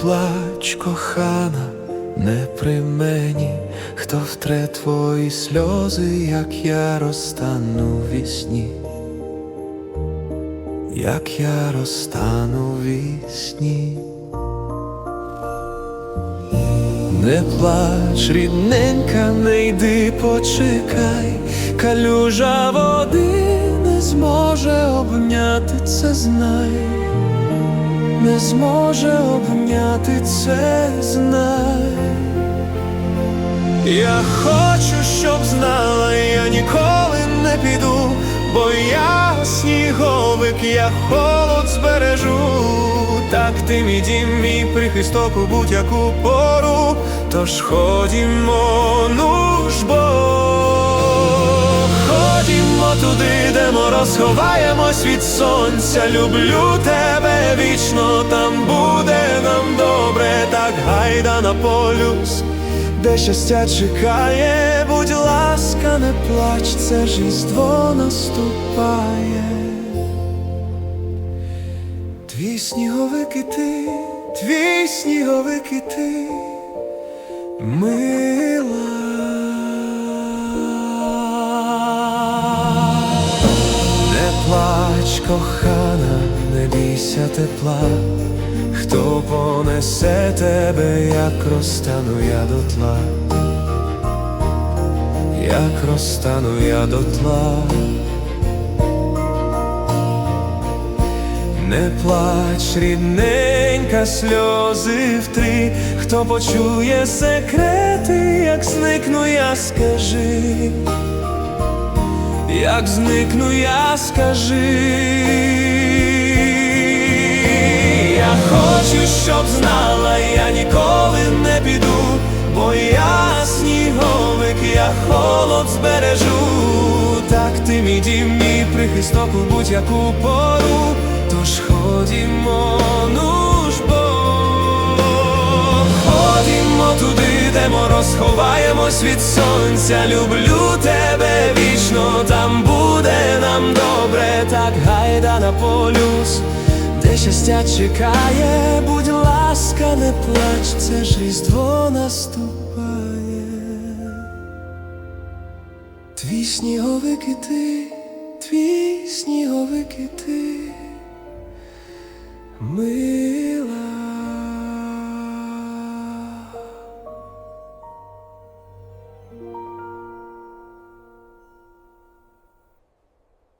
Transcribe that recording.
плач, кохана, не при мені, хто втре твої сльози, як я розтану вісні, як я розтану вісні. Не плач, рідненька, не йди, почекай, калюжа води не зможе обняти це, знай, не зможе обняти це, знай. Я хочу, щоб знала, я ніколи не піду, бо я сніговик, я холод збережу. Так ти мій дім, мій прихисток у будь-яку пору. Тож ходімо, ну ж бо ходімо туди, мороз від сонця. Люблю тебе вічно, там буде нам добре, так гайда на полюс, де щастя чекає, будь ласка, не плач, це ж різдво наступає. Твій сніговик і ти, твій сніговик і ти, мила. Кохана, не бійся тепла, хто понесе тебе, як розтану я дотла, як розтану я дотла. Не плач, рідненька, сльози втри, хто почує секрети, як зникну я, скажи, як зникну я, скажи. Я хочу, щоб знала, я ніколи не піду, бо я сніговик, я холод збережу. Так ти мій дім, мій прихисток у будь-яку пору. Тож ходімо, ну туди, де мороз ховаємось від сонця. Люблю тебе вічно, там буде нам добре, так гайда на полюс, де щастя чекає, будь ласка, не плач, це ж різдво наступає. Твій сніговик і ти, твій сніговик і ти, мила.